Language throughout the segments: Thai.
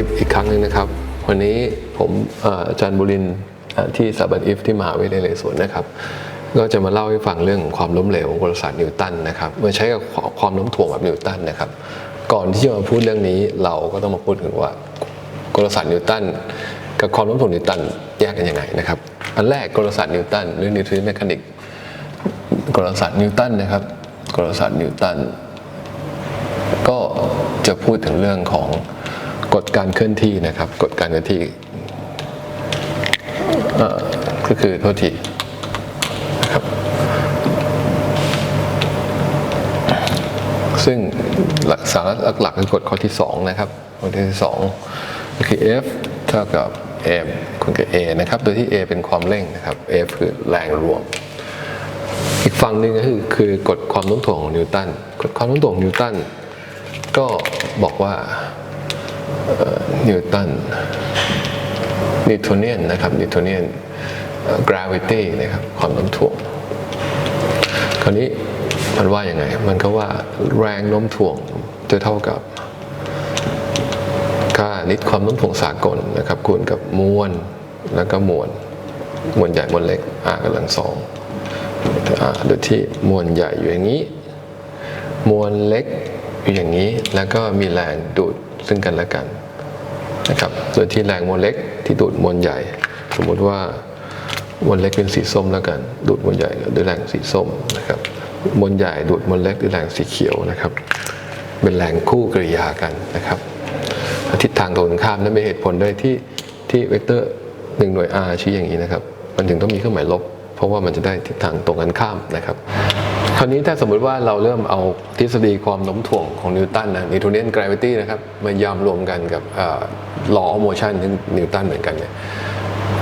ลิปอีกครั้งหนึ่งนะครับ วันนี้ผมอาอาจารย์บุรินที่สถาบัน if ที่มหาวิทยาลัยนเรศวรนะครับ ก็จะมาเล่าให้ฟังเรื่องของความล้มเหลวของกลศาสตร์นิวตันนะครับมาใช้กับความโน้มถ่วงแบบนิวตันนะครับ ก่อนที่จะมาพูดเรื่องนี้เราก็ต้องมาพูดถึงว่ากลศาสตร์นิวตันกับความโน้มถ่วงนิวตันแยกกันยังไงนะครับ อันแรกกลศาสตร์นิวตันหรือนิวทริเมคานิกกลศาสตร์นิวตันนะครับกลศาสตร์นิวตันก็จะพูดถึงเรื่องของ กฎการเคลื่อนที่นะครับกฎการเคลื่อนที่ก็คือโทษทีนะครับซึ่งหลักสาระหลักๆคือกฎข้อที่ 2 นะครับข้อที่2ก็คือ F เท่ากับ m คูณกับ a นะครับ โดยที่ a เป็นความเร่งนะครับ F คือแรงรวม อีกฝั่งหนึ่งก็คือคือกฎความโน้มถ่วงของนิวตัน กฎความโน้มถ่วงของนิวตันก็บอกว่า นิวตันนิวโทเนียนนะครับนิวโทเนียน gravity นะครับความโน้มถ่วง คราวนี้มันว่าอย่างไง มันก็ว่าแรงโน้มถ่วงจะเท่ากับค่านิดความโน้มถ่วงสากลนะครับคูณกับมวลแล้วก็มวลมวลใหญ่มวลเล็ก r กำลังสองโดยที่มวลใหญ่อยู่อย่างนี้ มวลเล็กอยู่อย่างนี้ แล้วก็มีแรงดูด ซึ่งกันและกันนะครับ โดยที่แรงมวลเล็กที่ดูดมวลใหญ่ สมมติว่ามวลเล็กเป็นสีส้มแล้วกัน ดูดมวลใหญ่ด้วยแรงสีส้มนะครับมวลใหญ่ดูดมวลเล็กด้วยแรงสีเขียวนะครับ เป็นแรงคู่กริยากันนะครับทิศทางตรงกันข้ามนั่นเป็นเหตุผลด้วยที่ที่เวกเตอร์หนึ่งหน่วย r ชี้อย่างนี้นะครับ มันถึงต้องมีเครื่องหมายลบ เพราะว่ามันจะได้ทิศทางตรงกันข้ามนะครับ ราวนี้ถ้าสมมุติว่าเราเริ่มเอาทฤษฎีความโน้มถ่วงของนิวตันนะนิวโทเนียนกราวิตี้นะครับมายำรวมกันกับอ่า law of motion ที่นิวตันเหมือนกันเนี่ย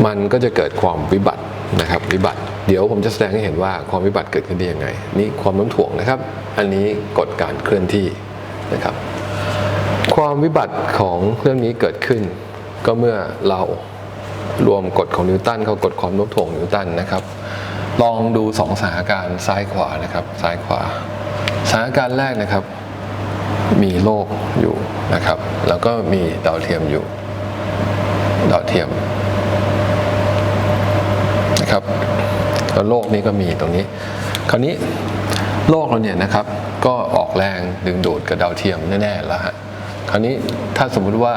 มันก็จะเกิดความวิบัตินะครับวิบัติ เดี๋ยวผมจะแสดงให้เห็นว่าความวิบัติเกิดขึ้นได้ยังไง นี่ความโน้มถ่วงนะครับ อันนี้กฎการเคลื่อนที่นะครับ ความวิบัติของเรื่องนี้เกิดขึ้น ก็เมื่อเรารวมกฎของนิวตันเข้ากฎความโน้มถ่วงนิวตันนะครับ ลองดูสองสถานการณ์ซ้ายขวานะครับ ซ้ายขวาสถานการณ์แรกนะครับ มีโลกอยู่นะครับ แล้วก็มีดาวเทียมอยู่ ดาวเทียมนะครับแล้วโลกนี้ก็มีตรงนี้ คราวนี้โลกเราเนี่ยนะครับ ก็ออกแรงดึงดูดกับดาวเทียมแน่ๆแล้วฮะคราวนี้ถ้าสมมุติว่า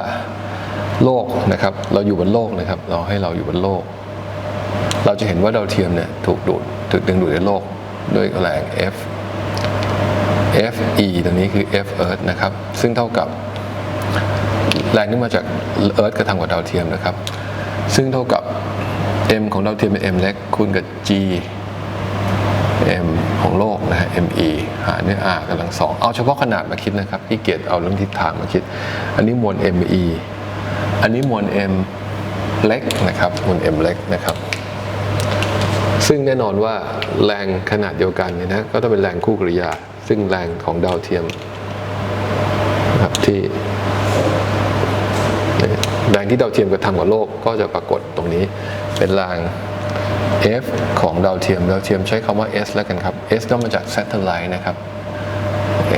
โลกนะครับ เราอยู่บนโลกนะครับ เราให้เราอยู่บนโลก เราจะเห็นว่าดาวเทียมเนี่ยถูกดูดถูกดึงดูดในโลกด้วยแรง F F E ตรงนี้คือ F Earth นะครับ ซึ่งเท่ากับแรงที่มาจาก Earth กระทำกับดาวเทียมนะครับ ซึ่งเท่ากับ M ของดาวเทียมเป็น M เล็กคูณกับ G M ของโลกนะฮะ ME หารด้วย R กำลังสองเอาเฉพาะขนาดมาคิดนะครับที่เกียรเอาเรื่องทิศทางมาคิด อันนี้มวล ME อันนี้มวล M เล็กนะครับมวล M เล็กนะครับ ซึ่งแน่นอนว่าแรงขนาดเดียวกันเนี่ยนะก็ต้องเป็นแรงคู่กริยา ซึ่งแรงของดาวเทียมครับที่แรงที่ดาวเทียมกระทำกับโลกก็จะปรากฏตรงนี้เป็นแรง F ของดาวเทียมดาวเทียมใช้คำว่า S แล้วกันครับ S ก็มาจาก satellite นะครับ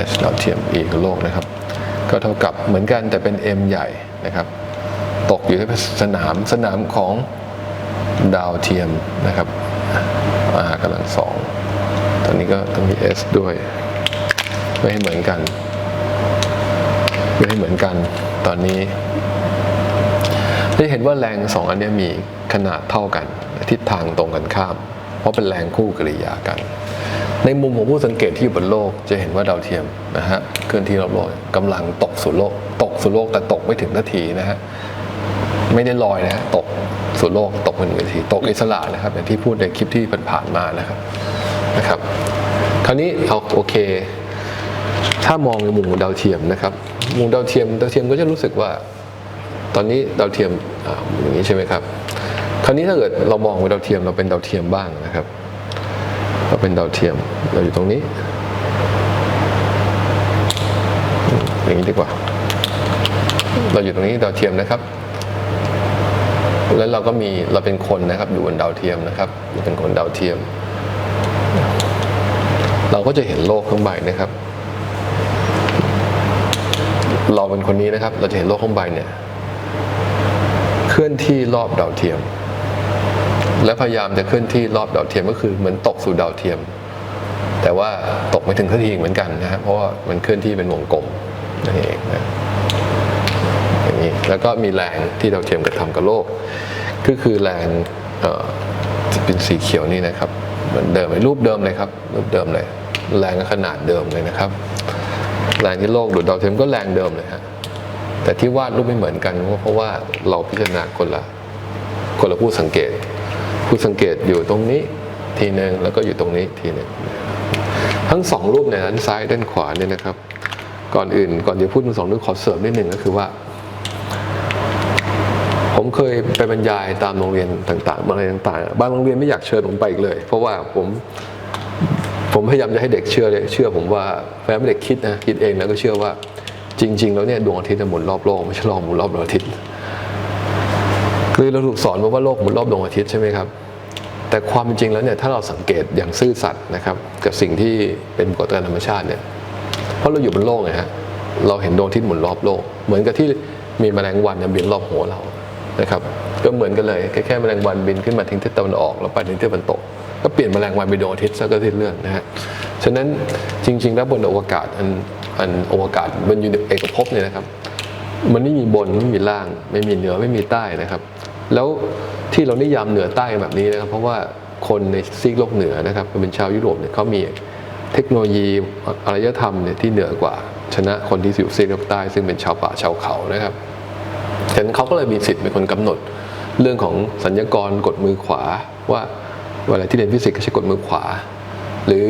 S ดาวเทียม E คือโลกนะครับ ก็เท่ากับเหมือนกันแต่เป็น M ใหญ่นะครับ ตกอยู่ที่สนามสนามของดาวเทียมนะครับ R กำลังสองตอนนี้ก็ต้องมี S ด้วย ไม่ให้เหมือนกัน ไม่ให้เหมือนกันตอนนี้ ได้เห็นว่าแรงสองอันนี้มีขนาดเท่ากันทิศทางตรงกันข้าม เพราะเป็นแรงคู่กริยากัน ในมุมของผู้สังเกตที่อยู่บนโลกจะเห็นว่าดาวเทียมนะฮะเคลื่อนที่รอบโลกกำลังตกสู่โลก ตกสู่โลกแต่ตกไม่ถึงนาทีนะฮะไม่ได้ลอยนะฮะตก สู่โลกตกไม่ถึงนาทีตกอิสระนะครับอย่างที่พูดในคลิปที่ผ่านๆมานะครับนะครับ คราวนี้เอาโอเค ถ้ามองในมุมของดาวเทียมนะครับมุมดาวเทียมดาวเทียมก็จะรู้สึกว่า ตอนนี้ดาวเทียมออย่างนี้ใช่ไหมครับ คราวนี้ถ้าเกิดเรามองว่าดาวเทียมเราเป็นดาวเทียมบ้างนะครับ เราเป็นดาวเทียมเราอยู่ตรงนี้อืมอย่างนี้ดีกว่า เราอยู่ตรงนี้ดาวเทียมนะครับ แล้วเราก็มีเราเป็นคนนะครับอยู่บนดาวเทียมนะครับเราเป็นคนดาวเทียม เราก็จะเห็นโลกข้างใบนะครับ เราเป็นคนนี้นะครับ เราจะเห็นโลกข้างใบเนี่ย เคลื่อนที่รอบดาวเทียม และพยายามจะเคลื่อนที่รอบดาวเทียมก็คือเหมือนตกสู่ดาวเทียม แต่ว่าตกไม่ถึงทันทีเหมือนกันนะครับเพราะว่ามันเคลื่อนที่เป็นวงกลมนั่นเองนะ แล้วก็มีแรงที่ดาวเทียมกระทำกับโลก ก็คือแรงเอ่อจะเป็นสีเขียวนี่นะครับเหมือนเดิมรูปเดิมเลยครับรูปเดิมเลยแรงขนาดเดิมเลยนะครับ แรงที่โลกดูดดาวเทียมก็แรงเดิมเลยฮะแต่ที่วาดรูปไม่เหมือนกันเพราะว่าเราพิจารณาคนละคนละผู้สังเกต ผู้สังเกตอยู่ตรงนี้ทีหนึ่งแล้วก็อยู่ตรงนี้ทีหนึ่งทั้งสองรูปในด้านซ้ายด้านขวาเนี่ยนะครับ ก่อนอื่นก่อนจะพูดถึงสองรูปขอเสริมนิดหนึ่งก็คือว่า ผมเคยไปบรรยายตามโรงเรียนต่างๆบางโรต่างๆ บางโรงเรียนไม่อยากเชิญผมไปอีกเลย เพราะว่าผมผมพยายามจะให้เด็กเชื่อเลยเชื่อผมว่าแม้ไม่เด็กคิดนะคิดเองแล้วก็เชื่อว่าจริง ๆ แล้วเนี่ยดวงอาทิตย์หมุนรอบโลกไม่ใช่โลกหมุนรอบดวงอาทิตย์คือเราถูกสอนมาว่าโลกหมุนรอบดวงอาทิตย์ใช่ไหมครับ แต่ความจริงแล้วเนี่ยถ้าเราสังเกตอย่างซื่อสัตย์นะครับ กับสิ่งที่เป็นกฎการธรรมชาติเนี่ยเพราะเราอยู่บนโลกไงฮะเราเห็นดวงอาทิตย์หมุนรอบโลก เหมือนกับที่มีแมลงวันเนี่ยบินรอบหัวเรา นะครับก็เหมือนกันเลยแค่แค่แมลงวันบินขึ้นมาทิ้งทิศตะวันออกแล้วไปทิ้งทิศตะวันตก ก็เปลี่ยนแมลงวันเป็นดวงอาทิตย์ซะก็สิ้นเรื่องนะฮะฉะนั้นจริง ๆ แล้วบนอวกาศอันอันอวกาศบนยูนิเอกภพเนี่ยนะครับ มันไม่มีบนไม่มีล่าง ไม่มีเหนือไม่มีใต้นะครับ แล้วที่เรานิยามเหนือใต้แบบนี้นะครับ เพราะว่าคนในซีกโลกเหนือนะครับเป็นชาวยุโรปเนี่ยเขามีเทคโนโลยีอารยธรรมเนี่ยที่เหนือกว่าชนะคนที่อยู่ซีกโลกใต้ ซึ่งเป็นชาวป่าชาวเขานะครับ ฉะนั้นเขาก็เลยมีสิทธิ์เป็นคนกำหนด เรื่องของสัญญกรกดมือขวาว่าเวลาที่เรียนฟิสิกส์ก็ใช้กดมือขวา หรือ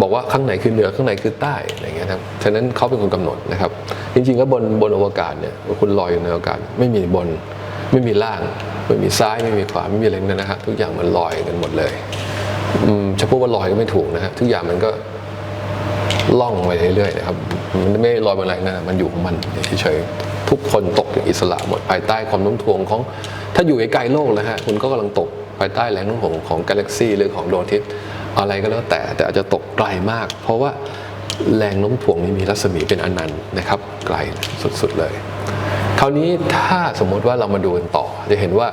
บอกว่าข้างไหนคือเหนือข้างไหนคือใต้อะไรเงี้ยครับฉะนั้นเขาเป็นคนกำหนดนะครับ จริงๆแล้วบนบนอวกาศเนี่ยคุณลอยอยู่ในอวกาศไม่มีบนไม่มีล่างไม่มีซ้ายไม่มีขวาไม่มีอะไรนั้นนะครับทุกอย่างมันลอยกันหมดเลยอืมจะพูดว่าลอยก็ไม่ถูกนะฮะทุกอย่างมันก็ล่องไปเรื่อยๆนะครับ มันไม่ลอยบนอะไรนะมันอยู่ของมันเฉยๆ ทุกคนตกอย่างอิสระหมดภายใต้ความโน้มถ่วงของ ถ้าอยู่ไกลโลกแล้วฮะคุณก็กำลังตกภายใต้แรงโน้มถ่วงของกาแล็กซีหรือของดวงอาทิตย์อะไรก็แล้วแต่แต่อาจจะตกไกลมาก เพราะว่าแรงโน้มถ่วงนี้มีรัศมีเป็นอนันต์นะครับ ไกลสุดๆเลย คราวนี้ถ้าสมมติว่าเรามาดูกันต่อ จะเห็นว่า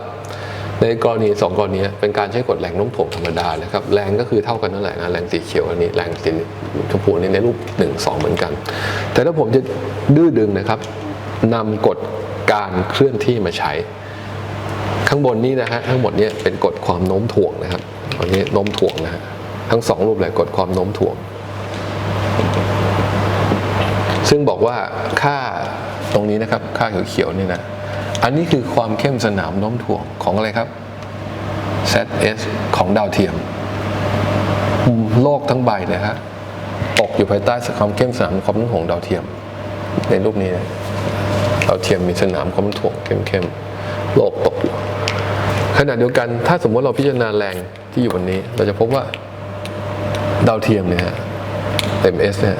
ในกรณีสองกรณีเป็นการใช้กฎแรงโน้มถ่วงธรรมดานะครับแรงก็คือเท่ากันนั่นแหละนะแรงสีเขียวอันนี้แรงสีชมพูนี่ในรูป 1 2 เหมือนกัน แต่ถ้าผมจะดื้อดึงนะครับ นำกฎการเคลื่อนที่มาใช้ ข้างบนนี้นะฮะทั้งหมดเนี้เป็นกฎความโน้มถ่วงนะครับอันนี้โน้มถ่วงนะฮะทั้งสองรูปเลยกฎความโน้มถ่วง ซึ่งบอกว่าค่าตรงนี้นะครับค่าเขียวๆนี่นะอันนี้คือความเข้มสนามโน้มถ่วงของอะไรครับ ZS ของดาวเทียม โลกทั้งใบนะฮะตกอยู่ภายใต้ความเข้มสนามความโน้มถ่วงดาวเทียม ในรูปนี้นะ ดาวเทียมมีสนามความโน้มถ่วงเข้มๆโลกตกอยู่ขณะเดียวกันถ้าสมมติเราพิจารณาแรงที่อยู่บนนี้ เราจะพบว่าดาวเทียมเนี่ยฮะ MS เนี่ย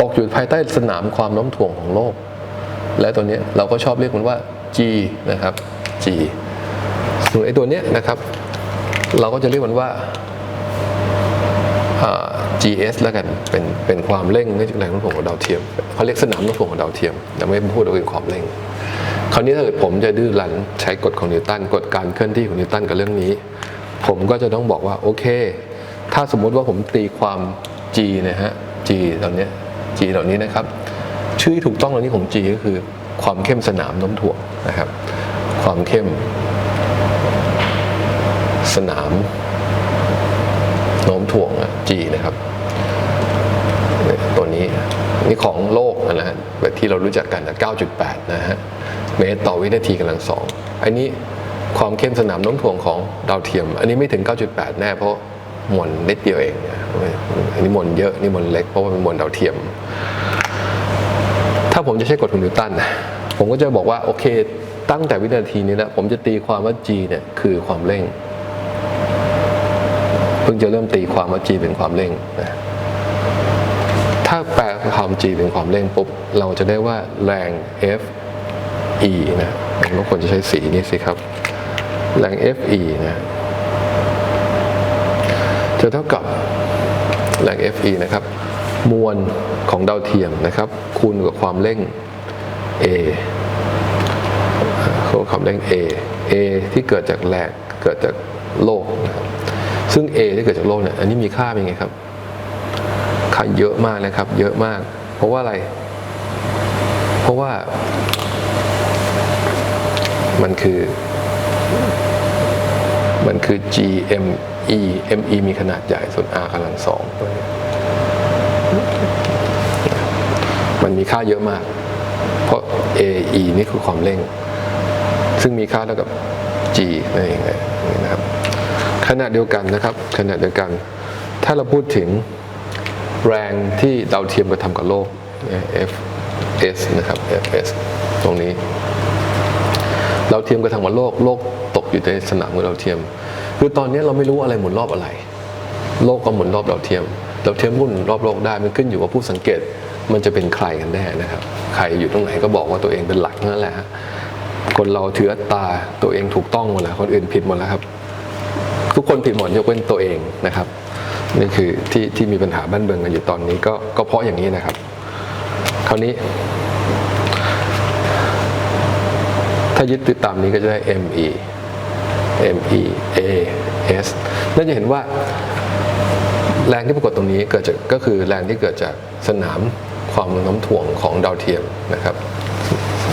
ตกอยู่ภายใต้สนามความโน้มถ่วงของโลก และตัวนี้เราก็ชอบเรียกมันว่า G นะครับ G ส่วนไอ้ตัวเนี้ยนะครับ เราก็จะเรียกมันว่า GS แล้วกันเป็นเป็นความเร่งในแรงโน้มถ่วงของดาวเทียมเขาเรียกสนามโน้มถ่วงของดาวเทียมแต่ไม่พูดว่าเป็นความเร่ง คราวนี้ถ้าเกิดผมจะดื้อรั้นใช้กฎของนิวตันกฎการเคลื่อนที่ของนิวตันกับเรื่องนี้ ผมก็จะต้องบอกว่าโอเค ถ้าสมมุติว่าผมตีความ G นะฮะ G เหล่านี้ G เหล่านี้นะครับ ชื่อที่ถูกต้องเหล่านี้ของ G ก็คือความเข้มสนามโน้มถ่วงนะครับ ความเข้มสนาม โน้มถ่วงอะ G นะครับตัวนี้นี่ของโลกนะฮะแบบที่เรารู้จักกันนะ9.8 นะฮะเมตรต่อวินาทีกำลังสองอันนี้ความเข้มสนามโน้มถ่วงของดาวเทียม อันนี้ไม่ถึง 9.8 แน่เพราะมวลนิดเดียวเองอันนี้มวลเยอะนี่มวลเล็กเพราะว่าเป็นมวลดาวเทียม ถ้าผมจะใช้กฎของนิวตันนะผมก็จะบอกว่าโอเค ตั้งแต่วินาทีนี้นะผมจะตีความว่า g เนี่ยคือความเร่ง พิ่งจะเริ่มตีความว่า g เป็นความเร่งนะถ้าแปลความ g เป็นความเร่งปุ๊บเราจะได้ว่าแรง F E นะผมรบกวนจะใช้สีนี้สิครับ แรง F E นะจะเท่ากับแรง F E นะครับ มวลของดาวเทียมนะครับ คูณกับความเร่ง A ขอความเร่ง A A ที่เกิดจากแรงเกิดจากโลกนะ ซึ่ง A ที่เกิดจากโลกเนี่ยอันนี้มีค่าเป็นไงครับ ค่าเยอะมากนะครับ เยอะมาก เพราะว่าอะไร เพราะว่า มันคือ มันคือ GME ME มีขนาดใหญ่ส่วน R กำลังสองตัวนี้มันมีค่าเยอะมาก เพราะ AE นี่คือความเร่ง ซึ่งมีค่าเท่ากับ G นั่นเองนะครับ ขณะเดียวกันนะครับ ขณะเดียวกัน ถ้าเราพูดถึงแรงที่ดาวเทียมกระทำกับโลก Fs นะครับ Fs ตรงนี้ดาวเทียมกระทำกับโลกโลกตกอยู่ในสนามของดาวเทียม คือตอนนี้เราไม่รู้อะไรหมุนรอบอะไร โลกก็หมุนรอบดาวเทียมดาวเทียมหมุนรอบโลกได้มันขึ้นอยู่ว่าผู้สังเกตมันจะเป็นใครกันแน่นะครับ ใครอยู่ตรงไหนก็บอกว่าตัวเองเป็นหลักนั่นแหละคนเราถือตาตัวเองถูกต้องหมดแล้วคนอื่นผิดหมดแล้วครับ ทุกคนผิดหมดยกเว้นตัวเองนะครับ นี่คือที่ที่มีปัญหาบ้านเมืองกันอยู่ตอนนี้ก็ก็เพราะอย่างนี้นะครับ คราวนี้ ถ้ายึดติดตามนี้ก็จะได้ ME ME A S น่าจะเห็นว่าแรงที่ปรากฏตรงนี้เกิดจากก็คือแรงที่เกิดจากสนามความโน้มถ่วงของดาวเทียมนะครับ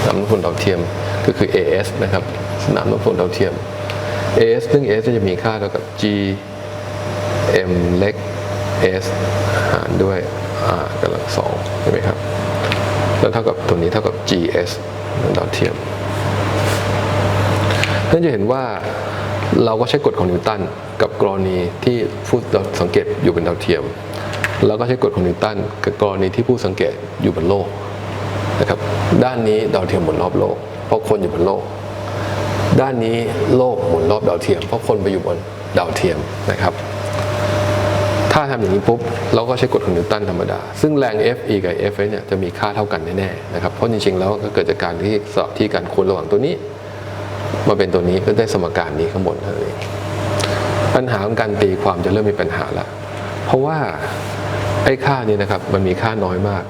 สนามโน้มถ่วงดาวเทียมก็คือ AS นะครับ สนามโน้มถ่วงดาวเทียม s ซึ่ง s จะมีค่าเท่ากับ G M เล็ก S หารด้วย R กำลังสองใช่ไหมครับ แล้วเท่ากับตัวนี้เท่ากับ GS ดาวเทียมท่านจะเห็นว่าเราก็ใช้กฎของนิวตันกับกรณีที่ผู้สังเกตอยู่บนดาวเทียม แล้วก็ใช้กฎของนิวตันกับกรณีที่ผู้สังเกตอยู่บนโลกนะครับ ด้านนี้ดาวเทียมหมุนรอบโลก เพราะคนอยู่บนโลก ด้านนี้โลกหมุนรอบดาวเทียมเพราะคนไปอยู่บนดาวเทียมนะครับ ถ้าทำอย่างนี้ปุ๊บเราก็ใช้กฎของนิวตันธรรมดา ซึ่งแรง F e กับ F เนี่ยจะมีค่าเท่ากันแน่ๆนะครับเพราะจริงๆแล้วก็เกิดจากการที่สอบที่การคูณระหว่างตัวนี้ มาเป็นตัวนี้ก็ได้สมการนี้ข้างบนเท่านั้นเองปัญหาของการตีความจะเริ่มมีปัญหาละเพราะว่าไอ้ค่านี้นะครับมันมีค่าน้อยมาก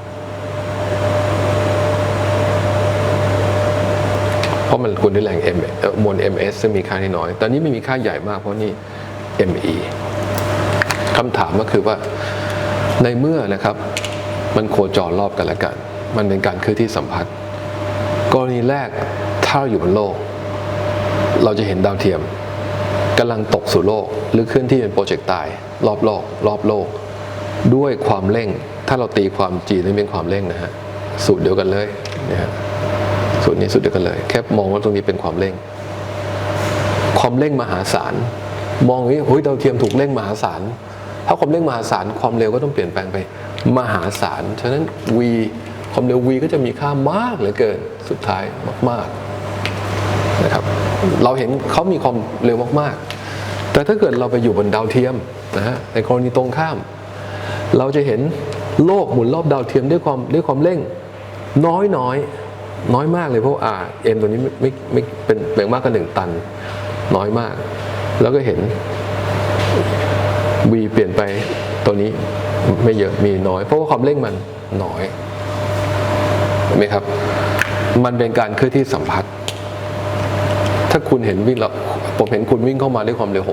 เพราะมันคูณด้แรง M เอ่อมวล ms ซึ่งมีค่าน้อยตอนนี้ไม่มีค่าใหญ่มากเพราะนี่ me คำถามก็คือว่าในเมื่อนะครับมันโคจรรอบกันและกัน มันเป็นการเคลื่อนที่สัมพัทธ์กรณีแรกถ้าเราอยู่บนโลก เราจะเห็นดาวเทียมกำลังตกสู่โลก หรือเคลื่อนที่เป็นโปรเจกต์ตายรอบโลก รอบโลก ด้วยความเร่ง ถ้าเราตีความจีนี่เป็นความเร่งนะฮะสูตรเดียวกันเลยนะฮะ สูตรนี้สูตรเดียวกันเลย แค่มองว่าตรงนี้เป็นความเร่ง ความเร่งมหาศาล มองอย่างนี้เฮ้ยดาวเทียมถูกเร่งมหาศาล ถ้าความเร่งมหาศาลความเร็วก็ต้องเปลี่ยนแปลงไป มหาศาล ฉะนั้น v ความเร็ว v ก็จะมีค่ามากเหลือเกิน สุดท้ายมากๆนะครับ เราเห็นเขามีความเร็วมากๆ แต่ถ้าเกิดเราไปอยู่บนดาวเทียมนะฮะ ในกรณีตรงข้าม เราจะเห็นโลกหมุนรอบดาวเทียมด้วยความด้วยความเร่งน้อยน้อย น้อยมากเลยเพราะอ่าเอ็มตัวนี้ไม่ไม่ไม่เป็นแบ่งมากกว่าหนึ่งตัน น้อยมาก แล้วก็เห็น v เปลี่ยนไปตัวนี้ไม่เยอะมีน้อย เพราะว่าความเร่งมันน้อยเห็นไหมครับ มันเป็นการเคลื่อนที่สัมพัทธ์ถ้าคุณเห็นวิ่งแล้วผมเห็นคุณวิ่งเข้ามาด้วยความเร็ว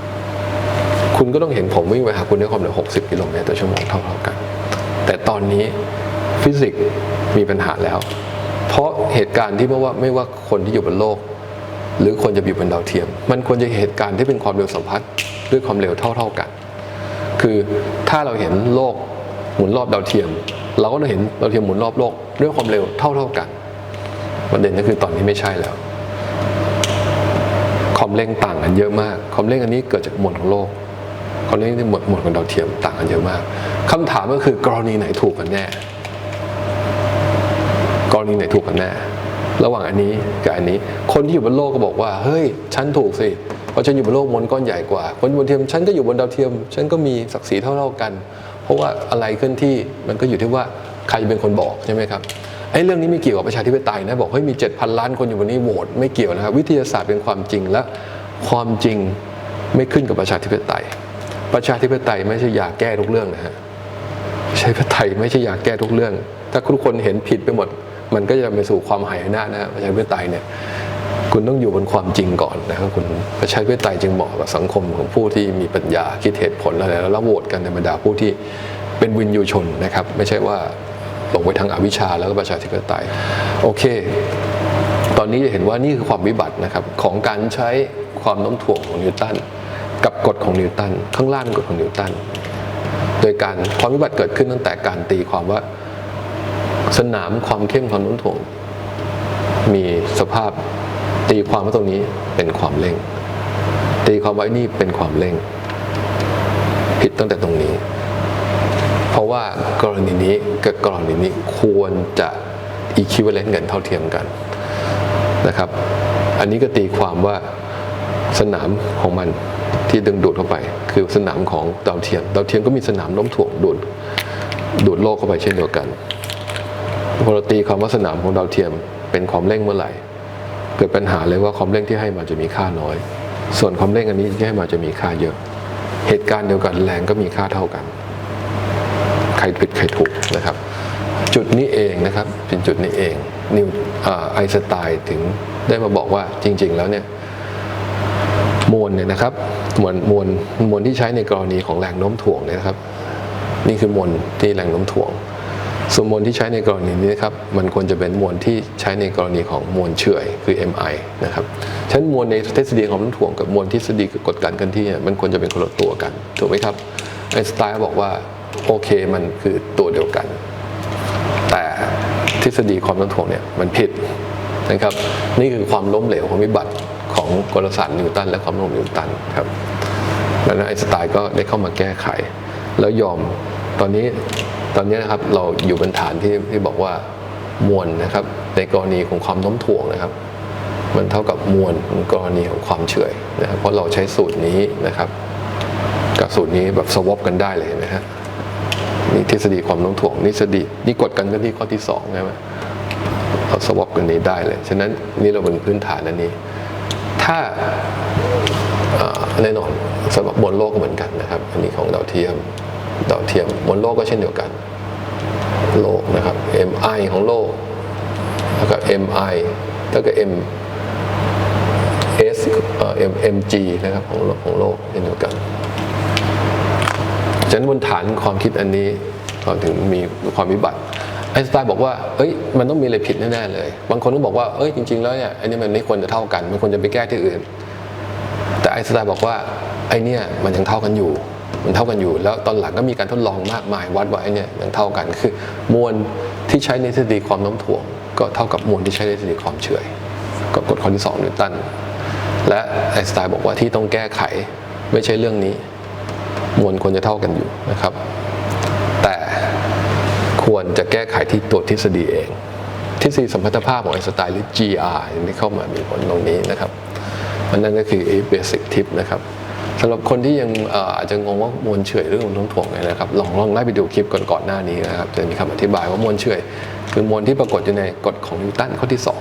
60 คุณก็ต้องเห็นผมวิ่งไปหาคุณด้วยความเร็ว 60 กิโลเมตรต่อชั่วโมงเท่าๆกัน แต่ตอนนี้ฟิสิกส์มีปัญหาแล้ว เพราะเหตุการณ์ที่ไม่ว่าไม่ว่าคนที่อยู่บนโลก หรือคนจะอยู่บนดาวเทียม มันควรจะเหตุการณ์ที่เป็นความเร็วสัมพัทธ์ด้วยความเร็วเท่า ๆกัน คือถ้าเราเห็นโลกหมุนรอบดาวเทียม เราก็จะเห็นดาวเทียมหมุนรอบโลกด้วยความเร็วเท่า ๆกันประเด็นก็คือตอนนี้ไม่ใช่แล้วความเร่งต่างกันเยอะมากความเร่งอันนี้เกิดจากมวลของโลกความเร่งที่มวลมวลของดาวเทียมต่างกันเยอะมากคำถามก็คือกรณีไหนถูกกันแน่ กรณีไหนถูกกันแน่ระหว่างอันนี้กับอันนี้ คนที่อยู่บนโลกก็บอกว่า เฮ้ย ฉันถูกสิ เพราะฉันอยู่บนโลกมวลก้อนใหญ่กว่า คนบนเทียมฉันก็อยู่บนดาวเทียม ฉันก็มีศักดิ์ศรีเท่าๆกัน เพราะว่าอะไรเคลื่อนที่มันก็อยู่ที่ว่าใครจะเป็นคนบอกใช่ไหมครับไอ้เรื่องนี้ไม่เกี่ยวกับประชาธิปไตยนะบอกเฮ้ยมี 7,000 ล้านคนอยู่บนนี้โหวตไม่เกี่ยวนะครับวิทยาศาสตร์เป็นความจริงและความจริงไม่ขึ้นกับประชาธิปไตย ประชาธิปไตยไม่ใช่อยาแก้ทุกเรื่องนะฮะประชาธิปไตยไม่ใช่อยากแก้ทุกเรื่อง ถ้าทุกคนเห็นผิดไปหมด มันก็จะไปสู่ความหายนะนะประชาธิปไตยเนี่ยคุณต้องอยู่บนความจริงก่อนนะครับคุณประชาธิปไตยจึงเหมาะกับสังคมของผู้ที่มีปัญญาคิดเหตุผลอะไรแล้วโหวตกันในบรรดาผู้ที่เป็นวินยูชนนะครับ ไม่ใช่ว่าลงไปทางอวิชชาแล้วก็ประชาธิปไตย โอเค ตอนนี้จะเห็นว่านี่คือความวิบัตินะครับของการใช้ความโน้มถ่วงของนิวตันกับกฎของนิวตันข้างล่างกฎของนิวตันโดยการความวิบัติเกิดขึ้นตั้งแต่การตีความว่า สนามความเข้มความโน้มถ่วง มีสภาพตีความว่าตรงนี้เป็นความเร่ง ตีความว่านี่เป็นความเร่ง ผิดตั้งแต่ตรงนี้ เพราะว่ากรณีนี้กับกรณีนี้ควรจะ equivalent กันเท่าเทียมกันนะครับ อันนี้ก็ตีความว่าสนามของมันที่ดึงดูดเข้าไป คือสนามของดาวเทียม ดาวเทียมก็มีสนามโน้มถ่วงดูดดูดโลกเข้าไปเช่นเดียวกัน พอเราตีความว่าสนามของดาวเทียมเป็นความเร่งเมื่อไหร่ เกิดปัญหาเลยว่าความเร่งที่ให้มาจะมีค่าน้อย ส่วนความเร่งอันนี้ที่ให้มาจะมีค่าเยอะ เหตุการณ์เดียวกันแรงก็มีค่าเท่ากัน ใครผิดใครถูกนะครับ จุดนี้เองนะครับเป็นจุดนี้เองนิวไอสไตน์ถึงได้มาบอกว่าจริง ๆ แล้วเนี่ยมวลเนี่ยนะครับมวลมวลมวลที่ใช้ในกรณีของแรงโน้มถ่วงเนี่ยนะครับ นี่คือมวลที่แรงโน้มถ่วง ส่วนมวลที่ใช้ในกรณีนี้นะครับมันควรจะเป็นมวลที่ใช้ในกรณีของมวลเฉื่อยคือ MI นะครับฉะนั้นมวลในทฤษฎีของโน้มถ่วงกับมวลทฤษฎีกฎการเคลื่อนที่มันควรจะเป็นคนละตัวกันถูกไหมครับไอสไตน์บอกว่าโอเคมันคือตัวเดียวกัน แต่ทฤษฎีความโน้มถ่วงเนี่ยมันผิดนะครับ นี่คือความล้มเหลวของวิบัติของกลศาสตร์นิวตันและความโน้มนิวตันครับดังนั้นไอสไตน์ก็ได้เข้ามาแก้ไข แล้วยอม ตอนนี้ตอนนี้นะครับเราอยู่บนฐานที่ที่บอกว่ามวลนะครับ ในกรณีของความโน้มถ่วงนะครับ มันเท่ากับมวลในกรณีของความเฉื่อยนะครับเพราะเราใช้สูตรนี้นะครับ กับสูตรนี้แบบสวอปกันได้เลยนไหมฮะนี่ทฤษฎีความโน้มถ่วงนี่ทฤษฎีนี่กฎกันกันที่ข้อที่สองใช่ไหมเราสวอปกันนี้ได้เลย ฉะนั้นนี่เราเป็นพื้นฐานอันนี้ ถ้าแน่นอนสำหรับบนโลกเหมือนกันนะครับ อันนี้ของดาวเทียม ดาวเทียมบนโลกก็เช่นเดียวกัน โลกนะครับ MI ของโลก แล้วก็ MI แล้วก็ M S เอ่อ M MG นะครับของโลกของโลกเช่นเดียวกันฉะนั้นบนฐานความคิดอันนี้เราถึงมีความวิบัติไอน์สไตน์บอกว่า เอ้ย มันต้องมีอะไรผิดแน่ๆเลย บางคนก็บอกว่า เอ้ย จริง ๆ แล้วเนี่ย อันนี้มันไม่ควรจะเท่ากัน มันควรจะไปแก้ที่อื่น แต่ไอน์สไตน์บอกว่า ไอเนี่ย มันยังเท่ากันอยู่ มันเท่ากันอยู่ แล้วตอนหลังก็มีการทดลองมากมายวัดว่าไอเนี่ยยังเท่ากันคือ มวลที่ใช้ในทฤษฎีความโน้มถ่วง ก็เท่ากับมวลที่ใช้ในทฤษฎีความเฉื่อยก็กฎข้อที่สองนิวตันและไอน์สไตน์บอกว่าที่ต้องแก้ไขไม่ใช่เรื่องนี้ มวลควรจะเท่ากันอยู่นะครับ แต่ควรจะแก้ไขที่ตัวทฤษฎีเองทฤษฎีสัมพัทธภาพของไอน์สไตน์หรือ GR ที่เข้ามามีผลตรงนี้นะครับอันนั้นก็คือไอ้ basic tip นะครับ สำหรับคนที่ยังอาจจะงงว่ามวลเฉยหรือมวลโน้มถ่วงเนี่ยนะครับลองลองไล่ไปดูคลิปก่อนๆหน้านี้นะครับจะมีคำอธิบายว่ามวลเฉยคือมวลที่ปรากฏอยู่ในกฎของนิวตันข้อที่สอง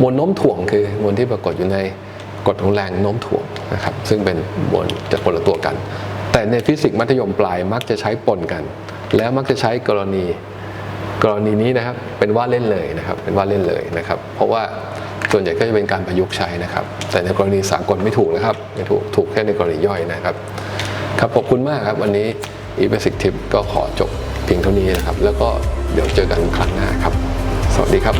มวลโน้มถ่วงคือมวลที่ปรากฏอยู่ในกฎของแรงโน้มถ่วงนะครับซึ่งเป็นมวลจะคนละตัวกัน แต่ในฟิสิกส์มัธยมปลายมักจะใช้ปนกัน แล้วมักจะใช้กรณีกรณีนี้นะครับเป็นว่าเล่นเลยนะครับเป็นว่าเล่นเลยนะครับ เพราะว่า ส่วนใหญ่ก็จะเป็นการประยุกต์ใช้นะครับ แต่ในกรณีสากลไม่ถูกนะครับไม่ถูกถูกแค่ในกรณีย่อยนะครับ ครับขอบคุณมากครับ วันนี้ e b a s i c Tip ก็ขอจบเพียงเท่านี้นะครับ แล้วก็เดี๋ยวเจอกันครั้งหน้าครับ สวัสดีครับ